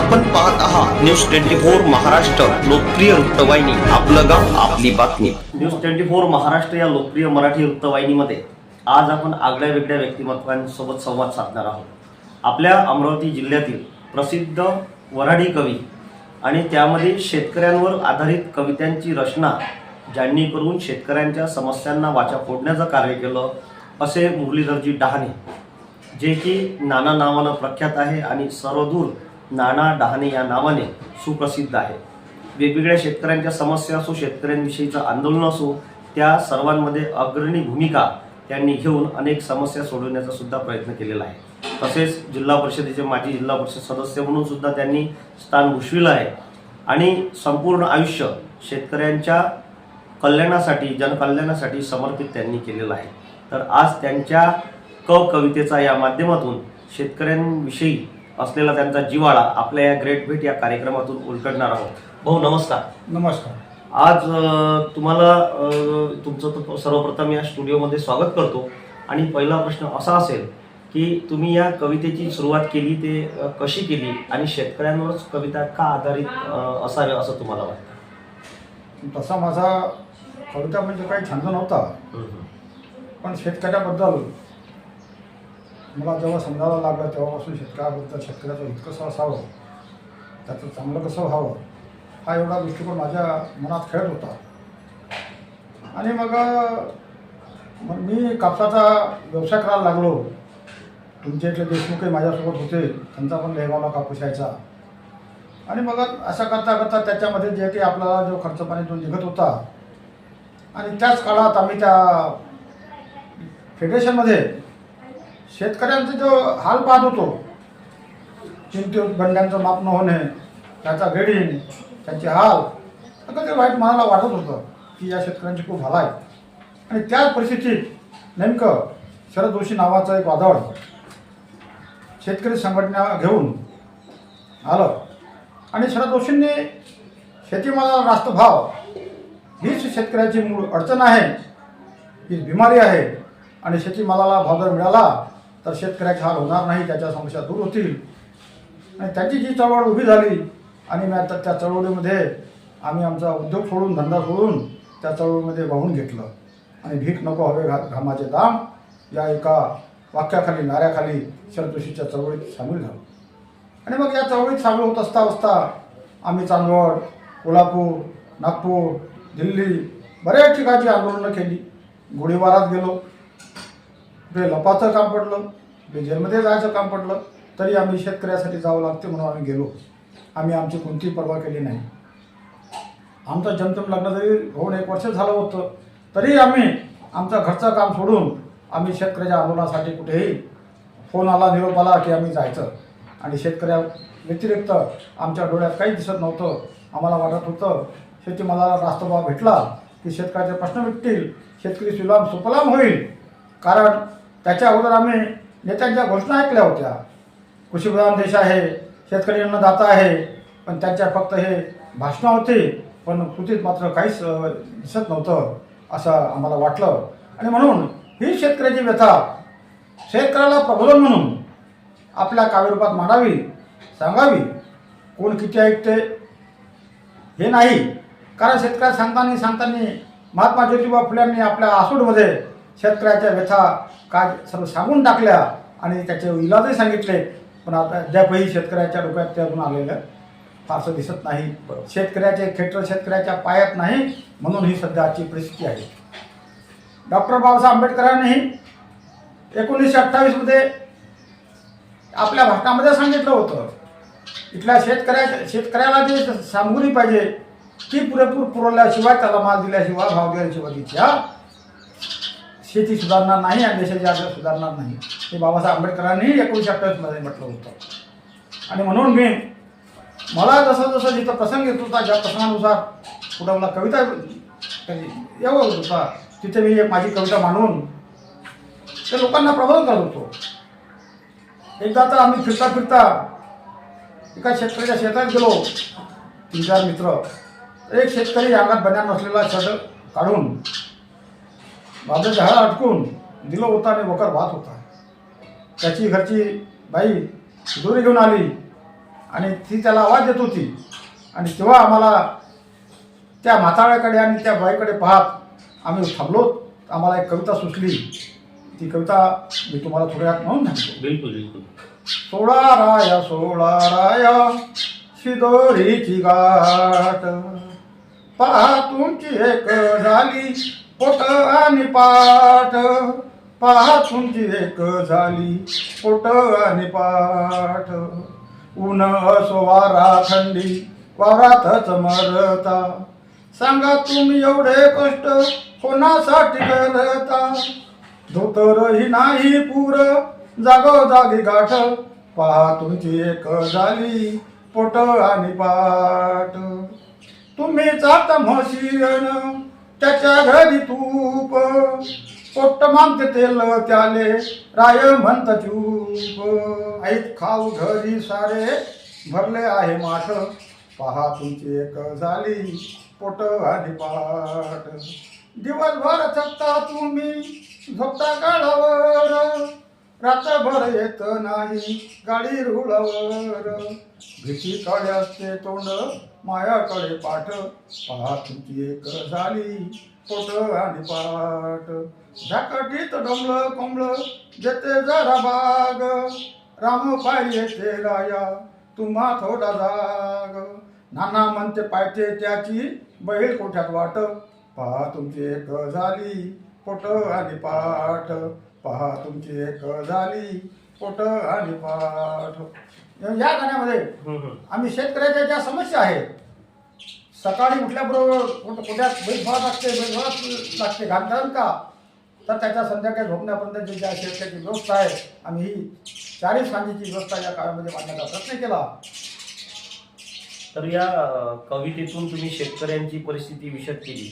आपण पाहत आहात न्यूज ट्वेंटी फोर महाराष्ट्र लोकप्रिय वृत्तवाहिनी आपलं गाव आपली बातमी. न्यूज ट्वेंटी फोर महाराष्ट्र या लोकप्रिय मराठी वृत्तवाहिनीमध्ये आज आपण आगळ्या वेगळ्या व्यक्तिमत्वांसोबत संवाद साधणार आहोत. आपल्या अमरावती जिल्ह्यातील प्रसिद्ध वऱ्हाडी कवी आणि त्यामध्ये शेतकऱ्यांवर आधारित कवितांची रचना ज्यांनी करून शेतकऱ्यांच्या समस्यांना वाचा फोडण्याचं कार्य केलं असे मुरलीधरजी डहाणे जे की नाना नावानं प्रख्यात आहे आणि सर्वदूर नाना डहाणे या नावाने सुप्रसिद्ध आहे. वेगवेगळ्या शेतकऱ्यांच्या समस्या असो शेतकऱ्यांविषयीचं आंदोलन असो त्या सर्वांमध्ये अग्रणी भूमिका त्यांनी घेऊन अनेक समस्या सोडवण्याचा सुद्धा प्रयत्न केलेला आहे. तसेच जिल्हा परिषदेचे माजी जिल्हा परिषद सदस्य म्हणून सुद्धा त्यांनी स्थान भूषविलं आहे. आणि संपूर्ण आयुष्य शेतकऱ्यांच्या कल्याणासाठी जनकल्याणासाठी समर्पित त्यांनी केलेलं आहे. तर आज त्यांच्या क कवितेचा या माध्यमातून शेतकऱ्यांविषयी असलेला त्यांचा जिवाळा आपल्या या ग्रेट भेट या कार्यक्रमातून उलगडणार आहोत. भाऊ नमस्कार. नमस्कार. आज तुम्हाला तुमचं तर सर्वप्रथम या स्टुडिओमध्ये स्वागत करतो. आणि पहिला प्रश्न असा असेल की तुम्ही या कवितेची सुरुवात केली ते कशी केली आणि शेतकऱ्यांवरच कविता का आधारित अ, असाव्या असं तुम्हाला वाटतं? तसा माझा कविता म्हणजे काही छंद नव्हता. पण शेतकऱ्याबद्दल मला जेव्हा समजायला लागलं तेव्हापासून शेतकऱ्याबद्दल शेतकऱ्याचं हित कसं असावं त्याचं चांगलं कसं व्हावं हा एवढा दृष्टिकोन माझ्या मनात खेळत होता. आणि मग मग मी कापसाचा व्यवसाय करायला लागलो. तुमच्या इथले देशमुखही माझ्यासोबत होते त्यांचा पण लेगावला कापूस यायचा. आणि मग असं करता करता त्याच्यामध्ये जे काही आपल्याला जो खर्च पाणी जो निघत होता आणि त्याच काळात आम्ही त्या फेडरेशनमध्ये शेतकऱ्यांचा जो हाल पाहत होतो चिंतेत बंड्यांचं माप न होणे त्याचा गेडिंग त्यांचे हाल सगळं ते वाईट मनाला वाटत होतं की या शेतकऱ्यांची खूप हाल आहे. आणि त्याच परिस्थितीत नेमकं शरद जोशी नावाचं एक वादळ शेतकरी संघटना घेऊन आलं. आणि शरद जोशींनी शेतीमालाला रास्त भाव हीच शेतकऱ्याची मूळ अडचण आहे ही बिमारी आहे आणि शेतीमालाला भाव जर मिळाला तर शेतकऱ्याचे हाल होणार नाही त्याच्या समस्या दूर होतील. आणि त्याची जी चळवळ उभी झाली आणि मी आता त्या चळवळीमध्ये आम्ही आमचा उद्योग सोडून धंदा सोडून त्या चळवळीमध्ये वाहून घेतलं. आणि भीक नको हवे घा घामाचे दाम या एका वाक्याखाली नाऱ्याखाली शरदोशीच्या चळवळीत सामील झालो. आणि मग या चळवळीत सामील होत असता असता आम्ही चांदवड कोल्हापूर नागपूर दिल्ली बऱ्याच ठिकाणची आंदोलनं केली. गोळीबारात गेलो. कुठे लपाचं काम पडलं कुठे जेलमध्ये जायचं काम पडलं तरी आम्ही शेतकऱ्यासाठी जावं लागते म्हणून आम्ही गेलो. आम्ही आमची कोणतीही पर्वा केली नाही. आमचं जमतम लग्न जरी होऊन एक वर्ष झालं होतं तरी आम्ही आमचं घरचं काम सोडून आम्ही शेतकऱ्याच्या आंदोलनासाठी कुठेही फोन आला निरोप आला की आम्ही जायचं. आणि शेतकऱ्या व्यतिरिक्त आमच्या डोळ्यात काही दिसत नव्हतं. आम्हाला वाटत होतं शेतीमालाला रास्त भाव भेटला की शेतकऱ्याचे प्रश्न भेटतील शेतकरी सुलाम सुपलाम होईल. कारण त्याच्या अगोदर आम्ही नेत्यांच्या घोषणा ऐकल्या होत्या. कृषीप्रधान देश आहे शेतकरी अन्नदाता आहे पण त्यांच्या फक्त हे भाषणं होती पण कृतीत मात्र काहीच दिसत नव्हतं असं आम्हाला वाटलं. आणि म्हणून ही शेतकऱ्याची व्यथा शेतकऱ्याला प्रबोधन म्हणून आपल्या काव्यरूपात मांडावी सांगावी. कोण किती ऐकते हे नाही. कारण शेतकऱ्या सांगताना सांगताना महात्मा ज्योतिबा फुल्यांनी आपल्या आसूडमध्ये शेतकऱ्याच्या व्यथा काय सर्व सांगून टाकल्या आणि त्याचे इलाजही सांगितले. पण आता अद्यापही शेतकऱ्याच्या डोक्यात ते अजून आलेलं फारसं दिसत नाही. शेतकऱ्याचे खेटर शेतकऱ्याच्या पायात नाही म्हणून ही सध्या आजची परिस्थिती आहे. डॉक्टर बाबासाहेब आंबेडकरांनीही एकोणीसशे अठ्ठावीसमध्ये आपल्या भाषणामध्ये सांगितलं होतं. इथल्या शेतकऱ्या शेतकऱ्याला जे सामग्री पाहिजे ती पुरेपूर पुरवल्याशिवाय त्याला माल दिल्याशिवाय भाव दिल्याशिवाय तिच्या शेती सुधारणार नाही आणि देशाची आर्थिक सुधारणार नाही. हे बाबासाहेब आंबेडकरांनी एकोणीसशे अठ्ठावीसमध्ये म्हटलं होतं. आणि म्हणून मी मला जसं जसं जिथं प्रसंग येत होता ज्या प्रसंगानुसार कुठं मला कविता यावं होत होता तिथे मी एक माझी कविता मांडून ते लोकांना प्रबोधन करत होतो. एकदा तर आम्ही फिरता फिरता एका शेतकऱ्याच्या शेतात गेलो तीन चार मित्र. एक शेतकरी अंगात बन्या नसलेला शर्ट काढून बाबा झाड अटकून दिलं होतं आणि वकर वाहत होता. त्याची घरची बाई दोरी घेऊन आली आणि ती त्याला आवाज देत होती. आणि तेव्हा आम्हाला त्या म्हाताळ्याकडे आणि त्या बाईकडे पाहत आम्ही थांबलो. आम्हाला एक कविता सुचली. ती कविता मी तुम्हाला थोड्यात म्हणून सांगतो. बिलकुल बिलकुल. सोळा राया सोळा राया शिदोरीची गाठ. पहा तुमची एक झाली. पोट आणि पाठ पाहून तुमची एक झाली. पोट आणि पाठ. ऊन असो वारा थंडी वारातच मरता. सांगा तुम्ही एवढे कष्ट कोणासाठी करता? धोतरही नाही पूर जागोजागी गाठ. पहा तुमची एक झाली. पोट आणि पाठ. तुम्ही जात म्हशीन त्याच्या घरी तूप. पोट मागते तेल त्याले. राय म्हणत चूप ऐक खाऊ घरी सारे. भरले आहे माठ. पहा तुमची एक झाली पोट आणि पाठ. दिवसभर थकता तुम्ही झोपता गाडावर रात्रभर येत नाही गाडी रुळावर. भीतीकडे असते तोंड मायाकडे पाठ. पहा तुमची एक झाली पोट आणि पाठ. झाकटीत डोंगळ कोंबळ जेते जरा बाग. राम पाय येते राया तुम्हा थोडा जाग. नाना म्हणते पायते त्याची बैल कोठ्यात वाट? पहा तुमची एक झाली पोट आणि पाठ. पहा तुमची एक झाली पोट आणि पाठ. या गाण्यामध्ये. आम्ही शेतकऱ्याच्या ज्या समस्या आहेत सकाळी उठल्याबरोबर कुठं कुठ्यात बैल धुवा लागते धुवाच लागते घालतात का? तर त्याच्या संध्याकाळी झोपण्यापर्यंत ज्या शेतकऱ्याची व्यवस्था आहे आम्ही ही चारही सांजेची व्यवस्था या काळामध्ये मांडण्याचा प्रयत्न केला. तर या कवितेतून तुम्ही शेतकऱ्यांची परिस्थिती विशद केली.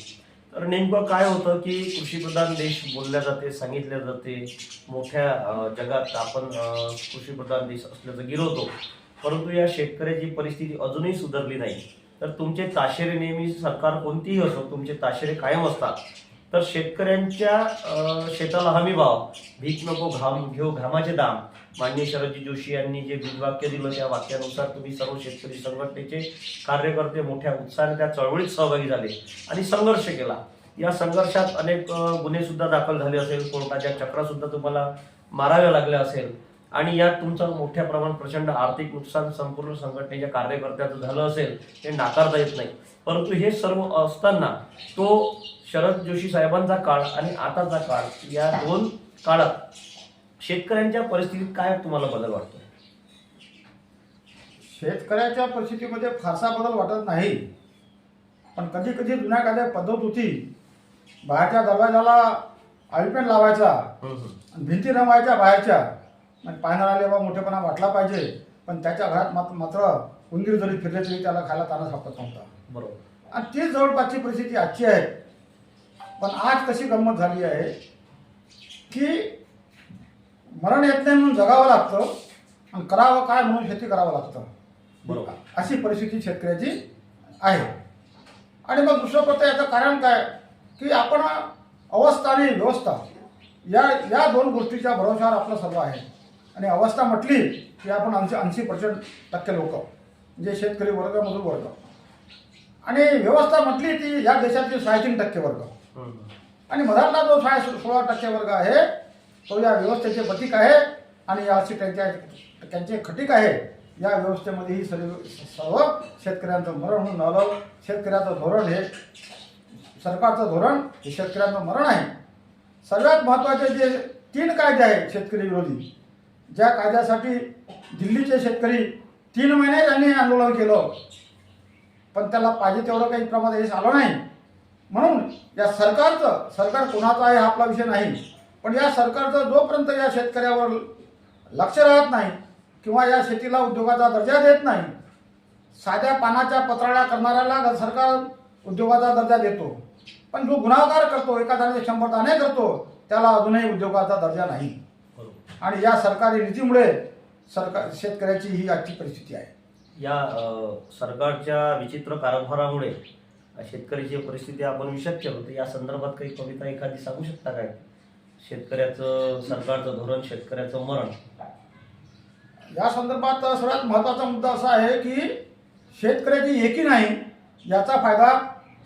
तर नेमकं काय होतं की कृषीप्रधान देश बोलल्या जाते सांगितल्या जाते. मोठ्या जगात आपण कृषीप्रधान देश असल्याचं गिरवतो. परंतु या शेतकऱ्याची परिस्थिती अजूनही सुधारली नाही. तर तुमचे ताशेरे नेहमी सरकार कोणतीही असो तुमचे ताशेरे कायम असतात. तर शेतकऱ्यांच्या शेताला हमी भाव. भीक नको घाम घेऊ घामाचे दाम. मान्य शरदजी जोशी यांनी जे वाक्य दिलं त्या वाक्यानुसार तुम्ही सर्व शेतकरी संघटनेचे कार्यकर्ते मोठ्या उत्साहाने त्या चळवळीत सहभागी झाले आणि संघर्ष केला. या संघर्षात अनेक गुन्हेसुद्धा गुन्हे सुद्धा दाखल झाले असेल कोर्टाच्या चक्रा सुद्धा तुम्हाला माराव्या लागल्या असेल. आणि यात तुमचं मोठ्या प्रमाणात प्रचंड आर्थिक नुकसान संपूर्ण संघटनेच्या कार्यकर्त्याचं झालं असेल हे नाकारता येत नाही. परंतु हे सर्व असताना तो शरद जोशी साहेबांचा काळ आणि आताचा काळ या दोन काळात शेतकऱ्यांच्या परिस्थितीत काय तुम्हाला बदल वाटतो शेतकऱ्याच्या परिस्थितीमध्ये फारसा बदल वाटत नाही. पण कधी कधी जुन्या काळात पद्धत होती बाहेरच्या दरवाजाला आईपेन लावायचा आणि भिंती रंगवायच्या बाहेरच्या. म्हणजे पाहणाऱ्याला बा मोठेपणा वाटला पाहिजे पण त्याच्या घरात मात्र मात्र उंदीर जरी फिरले तरी त्याला खायला ताना सापडत नव्हता. बरोबर. आणि ती जवळपासची परिस्थिती आजची आहे. पण आज कशी गंमत झाली आहे की मरण येत नाही म्हणून जगावं लागतं आणि करावं काय म्हणून शेती करावं लागतं. बरोबर. अशी परिस्थिती शेतकऱ्याची आहे. आणि मग दुसरं प्रथा याचं कारण काय? की आपण अवस्था आणि व्यवस्था या या दोन गोष्टीच्या भरोशावर आपलं सर्व आहे. आणि अवस्था म्हटली की आपण ऐंशी ऐंशी पर्सेंट टक्के लोक म्हणजे शेतकरी वर्ग मजूर वर्ग. आणि व्यवस्था म्हटली ती या देशातील साडेतीन टक्के वर्ग. आणि मधातला जो साडे सोळा टक्के वर्ग आहे तो या व्यवस्थेचे प्रतीक आहे आणि या त्यांच्या त्यांचे खटीक आहे. या व्यवस्थेमध्ये ही सर्व सर्व शेतकऱ्यांचं मरण होऊन आलं शेतकऱ्याचं धोरण हे सरकारचं धोरण हे शेतकऱ्यांचं मरण आहे. सर्वात महत्त्वाचे जे तीन कायदे आहेत शेतकरी विरोधी ज्या कायद्यासाठी दिल्लीचे शेतकरी तीन महिने त्यांनी आंदोलन केलं. पण त्याला पाहिजे तेवढं काही प्रमाणात यश आलं नाही. म्हणून या सरकारचं सरकार कोणाचं आहे हा आपला विषय नाही. पण या सरकारचं जोपर्यंत या शेतकऱ्यावर लक्ष राहत नाही किंवा या शेतीला उद्योगाचा दर्जा देत नाही साध्या पानाच्या पत्राळ्या करणाऱ्याला सरकार उद्योगाचा दर्जा देतो. पण जो गुन्हागार करतो एखाद्याने शंभर दाणे करतो त्याला अजूनही उद्योगाचा दर्जा नाही. आणि या सरकारी नीतीमुळे सरकार शेतकऱ्याची ही आजची परिस्थिती आहे. या सरकारच्या विचित्र कारभारामुळे शेतकऱ्याची परिस्थिती आपण विषद होते. या संदर्भात काही कविता एखादी सांगू शकता काय? शेतकऱ्याचं सरकारचं धोरण शेतकऱ्याचं मरण. या संदर्भात सर्वात महत्त्वाचा मुद्दा असा आहे की शेतकऱ्याची एकी नाही याचा फायदा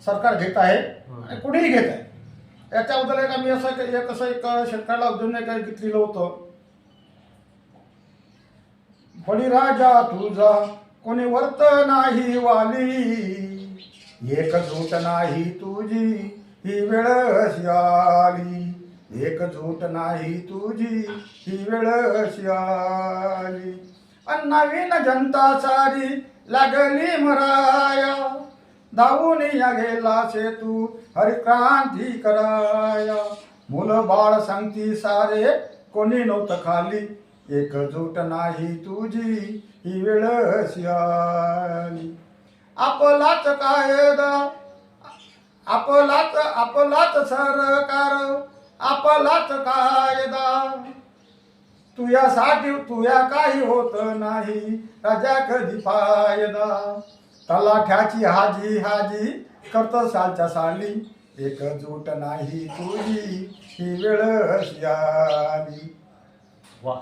सरकार घेत आहे आणि कुणीही घेत आहे. याच्याबद्दल एक आम्ही असं एक एक असं एक शेतकऱ्याला उद्योजन एक लिहिलं होतं. बळीराजा तुझा कोणी वर्त नाही वाली. एक झूट नाही तुझी ही वेळ अशी आली. एकजूट नाही तुझी ही वेळ अशी आली. नवीन जनता सारी लागली मराया. धावून या गेला से तू हरिक्रांती कराया. मुलं बाळ सांगती सारे कोणी नव्हतं खाली. एकजूट नाही तुझी ही वेळ अशी आली. आपलाच कायदा आपलाच आपलाच सरकार आपलाच कायदा. तुझ्यासाठी तुया काही होत नाही राजा कधी फायदा? तलाठ्याची हाजी हाजी करत सालच्या साली. एकजूट नाही तुझी ही वेळ आली वा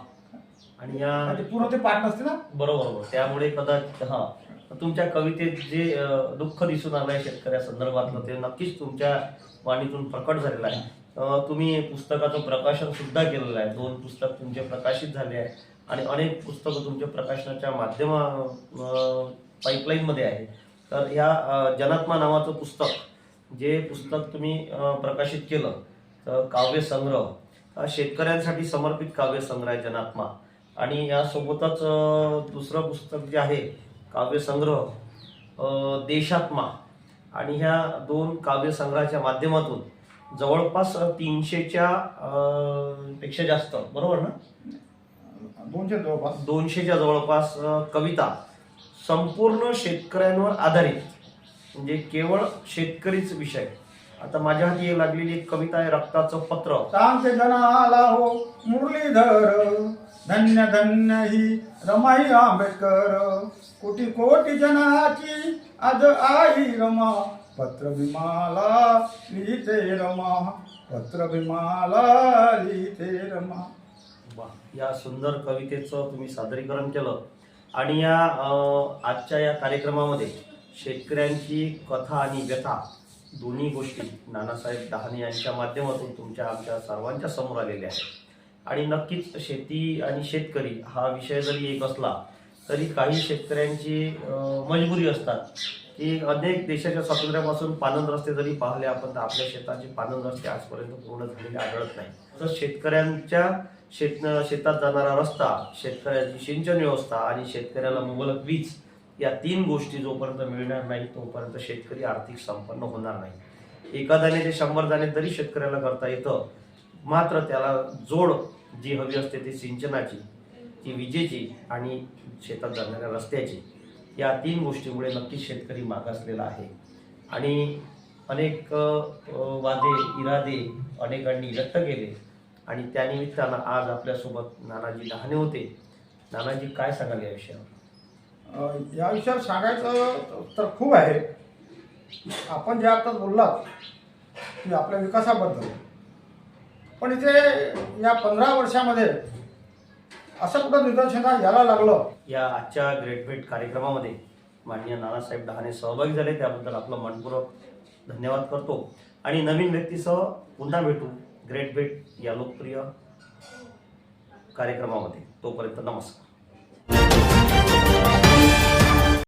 आणि या म्हणजे पूर्ण ते पाठ नसते ना? बरोबर बरोबर. त्यामुळे कदाचित हा. तुमच्या कवितेत जे दुःख दिसून आलंय शेतकऱ्या संदर्भातलं ते नक्कीच तुमच्या वाणीतून प्रकट झालेलं आहे. तुम्ही पुस्तकाचं प्रकाशन सुद्धा केलेलं आहे. दोन पुस्तक तुमचे प्रकाशित झाले आहे आणि अनेक पुस्तकं तुमच्या प्रकाशनाच्या माध्यमा पाईपलाईनमध्ये आहे. तर ह्या जनात्मा नावाचं पुस्तक जे पुस्तक तुम्ही प्रकाशित केलं तर काव्यसंग्रह संग्रह शेतकऱ्यांसाठी समर्पित काव्यसंग्रह आहे जनात्मा. आणि यासोबतच दुसरं पुस्तक जे आहे काव्यसंग्रह देशात्मा आणि ह्या दोन काव्यसंग्रहाच्या माध्यमातून जवळपास तीनशेच्या पेक्षा जास्त बरोबर ना? दोनशे जवळपास. दोनशेच्या जवळपास कविता संपूर्ण शेतकऱ्यांवर आधारित म्हणजे केवळ शेतकरीच विषय. आता माझ्या हाती लागलेली एक कविता आहे रक्ताचं पत्र. सांगते जनाला हो मुरलीधर धन्य धन्य ही रमाई आंबेडकर. कोटी कोटी जनाची आज आई रमा. पत्र लिहिते रमा. पत्र लिहिते रमा. वा या सुंदर कवितेचं तुम्ही सादरीकरण केलं. आणि या अ, आजच्या या कार्यक्रमामध्ये शेतकऱ्यांची कथा आणि व्यथा दोन्ही गोष्टी नानासाहेब डहाणे यांच्या माध्यमातून तुमच्या आमच्या सर्वांच्या समोर आलेल्या आहेत. आणि नक्कीच शेती आणि शेतकरी हा विषय जरी एक असला तरी काही शेतकऱ्यांची मजबुरी असतात. की अनेक देशाच्या स्वातंत्र्यापासून पानन रस्ते जरी पाहिले आपण तर आपल्या शेताचे पानन रस्ते आजपर्यंत पूर्ण झालेले आढळत नाही. तर शेतकऱ्यांच्या शेत शेतात जाणारा रस्ता शेतकऱ्याची सिंचन व्यवस्था आणि शेतकऱ्याला मुबलक वीज या तीन गोष्टी जोपर्यंत मिळणार नाही तोपर्यंत शेतकरी आर्थिक संपन्न होणार नाही. एका दाणे ते शंभर दाणे तरी शेतकऱ्याला करता येतं मात्र त्याला जोड जी हवी असते ती सिंचनाची ती विजेची आणि शेतात जाणाऱ्या रस्त्याची या तीन गोष्टीमुळे नक्कीच शेतकरी मागासलेला आहे. आणि अनेक वादे इरादे अनेकांनी व्यक्त केले आणि त्यानिमित्तानं आज आपल्यासोबत नानाजी लहाने होते. नानाजी काय सांगाल या विषयावर? या विषयावर सांगायचं तर खूप आहे. आपण ज्या अर्थात बोललात की आपल्या विकासाबद्दल पण इथे या पंधरा वर्षामध्ये असं कुठं निदर्शनास यायला लागलं. या आजच्या ग्रेट भेट कार्यक्रमामध्ये माननीय नानासाहेब डहाणे सहभागी झाले. त्याबद्दल आपलं मनपूर्वक धन्यवाद करतो. आणि नवीन व्यक्तीसह पुन्हा भेटू ग्रेट भेट या लोकप्रिय कार्यक्रमामध्ये. तोपर्यंत नमस्कार.